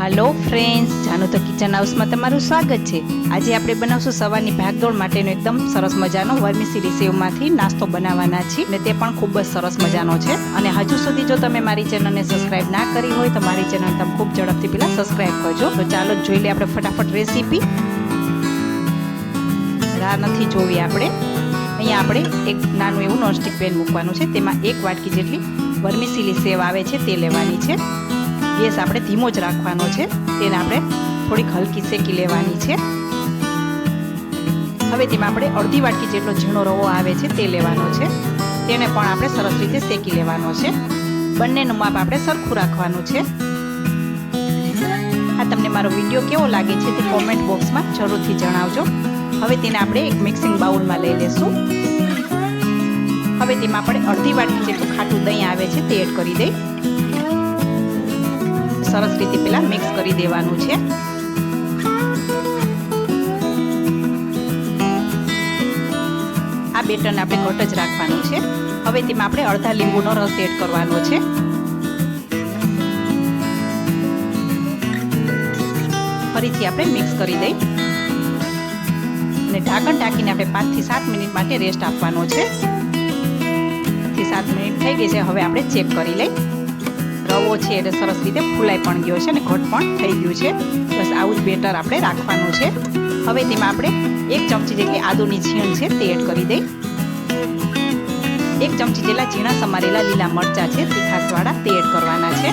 હાલો friends જાનો તો kitchen હાઉસમાં તમારું સ્વાગત છે. આજે આપણે બનાવશું સવારની ભાગદોડ માટેનો એકદમ સરસ મજાનો વર્મિસીલી સેવમાંથી નાસ્તો બનાવવાના છે અને તે પણ ખૂબ જ સરસ મજાનો છે. અને હજુ સુધી જો તમે મારી ચેનલને સબસ્ક્રાઇબ ના કરી હોય તો મારી ચેનલ તમે ખૂબ ઝડપથી પહેલાં સબસ્ક્રાઇબ કરજો. તો ચાલો જોઈ લઈએ આપણે ફટાફટ રેસીપી રાહ નથી જોવી આપણે. અહીંયા આપણે એક નાનું એવું નોનસ્ટિક પેન મૂકવાનું છે. તેમાં એક વાટકી જેટલી વર્મિસીલી સેવ આવે છે તે લેવાની છે. ગેસ આપણે ધીમો જ રાખવાનો છે. તેને આપણે થોડીક હલકી શેકી લેવાની છે. હવે તેમાં આપણે અડધી વાટકી જેટલો ઝીણો રવો આવે છે તે લેવાનો છે. તેને પણ આપણે સરસ રીતે શેકી લેવાનો છે. બંનેનું માપ આપણે સરખું રાખવાનું છે. આ તમને મારો વીડિયો કેવો લાગે છે તે કોમેન્ટ બોક્સમાં જરૂરથી જણાવજો. હવે તેને આપણે એક મિક્સિંગ બાઉલમાં લઈ લેશું. હવે તેમાં આપણે અડધી વાટકી જેટલું ખાટું દહીં આવે છે તે એડ કરી દઈ. સરસ રીતે પેલા મિક્સ કરી દેવાનું છે. આ બેટરને આપણે ઘટ જ રાખવાનું છે. હવે તેમાં આપણે અડધા લીંબુનો રસ એડ કરવાનો છે. ફરીથી આપણે મિક્સ કરી દઈ. અને ઢાંકણ ઢાંકીને આપણે પાંચથી સાત મિનિટ માટે રેસ્ટ આપવાનો છે. સાત મિનિટ થઈ ગઈ છે. હવે આપણે ચેક કરી લઈ. રવો છે એટલે સરસ રીતે ફૂલાઈ પણ ગયો છે અને ઘટ પણ થઈ ગયું છે. બસ આવું જ બેટર આપણે રાખવાનું છે. હવે તેમાં આપણે એક ચમચી જેટલી આદુની છીણ છે તે એડ કરી દઈ. એક ચમચી જેટલા ઝીણા સમારેલા લીલા મરચાં છે તીખાસવાળા તે એડ કરવાના છે.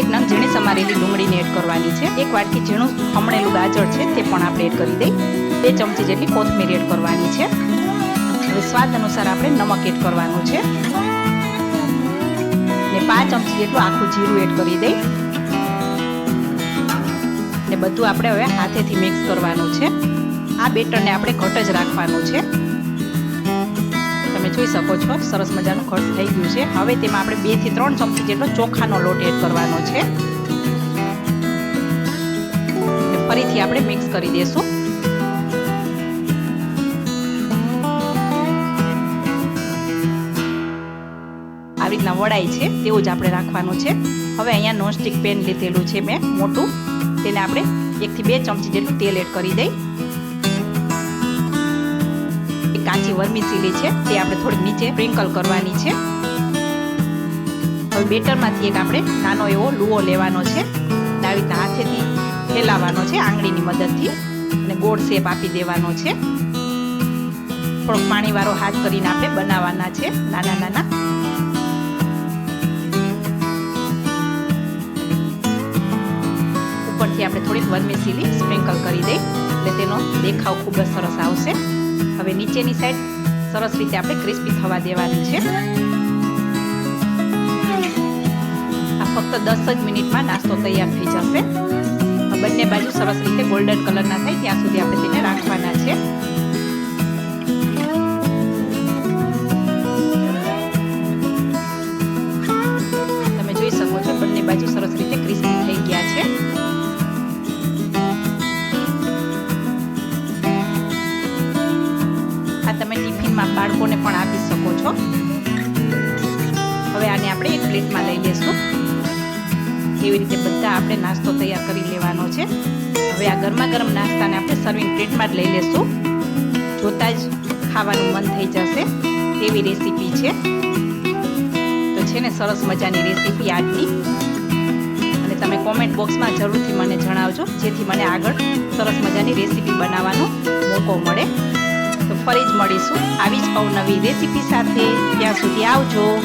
એક નંગ ઝીણી સમારેલી ડુંગળીને એડ કરવાની છે. એક વાટકી ઝીણું ખમણેલું ગાજર છે તે પણ આપણે એડ કરી દઈ. બે ચમચી જેટલી કોથમીર એડ કરવાની છે. સ્વાદ અનુસાર આપણે નમક એડ કરવાનું છે. પાંચ ચમચી જેટલું આખું જીરું એડ કરી દઈ. ને બધું આપણે હવે હાથેથી મિક્સ કરવાનું છે. આ બેટરને આપણે ઘટ જ રાખવાનું છે. તમે જોઈ શકો છો, સરસ મજાનું ઘટ થઈ ગયું છે. હવે તેમાં આપણે બેથી ત્રણ ચમચી જેટલો ચોખાનો લોટ એડ કરવાનો છે. ફરીથી આપણે મિક્સ કરી દઈશું વડાય છે, તેવું જ આપણે રાખવાનું છે. હવે અહીંયા નોનસ્ટિક પેન લીધેલું છે મેં, મોટું. તેને આપણે એકથી બે ચમચી જેટલું તેલ એડ કરી દઈ. કાચી વર્મીસીલી છે, તે આપણે થોડીક નીચે સ્પ્રિંકલ કરવાની છે. હવે બેટરમાંથી એક આપણે નાનો એવો લુઓ લેવાનો છે. આવી રીતના હાથેથી ફેલાવવાનો છે, આંગળીની મદદથી. અને ગોળ શેપ આપી દેવાનો છે. થોડોક પાણીવાળો હાથ કરીને આપણે બનાવવાના છે, નાના નાના. ઉપરથી આપણે થોડીક વર્મેસીલી સ્પ્રિંકલ કરી દઈ એટલે તેનો દેખાવ ખૂબ જ સરસ આવશે. હવે નીચેની સાઈડ સરસ રીતે આપણે ક્રિસ્પી થવા દેવાની છે. આ ફક્ત દસ જ મિનિટમાં નાસ્તો તૈયાર થઈ જશે. બંને બાજુ સરસ રીતે ગોલ્ડન કલરના થાય, ત્યાં સુધી આપણે તેને રાખવાના છે. બાળકોને પણ આપી શકો છો. હવે આને આપણે એક પ્લેટમાં લઈ લેશું. એવી રીતે બધા આપણે નાસ્તો તૈયાર કરી લેવાનો છે. હવે આ ગરમા ગરમ નાસ્તાને આપણે સર્વિંગ પ્લેટમાં જ લઈ લેશું. જોતા જ ખાવાનું મન થઈ જશે. તેવી રેસીપી છે. તો છે ને સરસ મજાની રેસીપી આજની. અને તમે કોમેન્ટ બોક્સમાં જરૂરથી મને જણાવજો, જેથી મને આગળ સરસ મજાની રેસીપી બનાવવાનો મોકો મળે. ફરી જ મળીશું. આવી જ અવનવી રેસીપી સાથે. ત્યાં સુધી આવજો.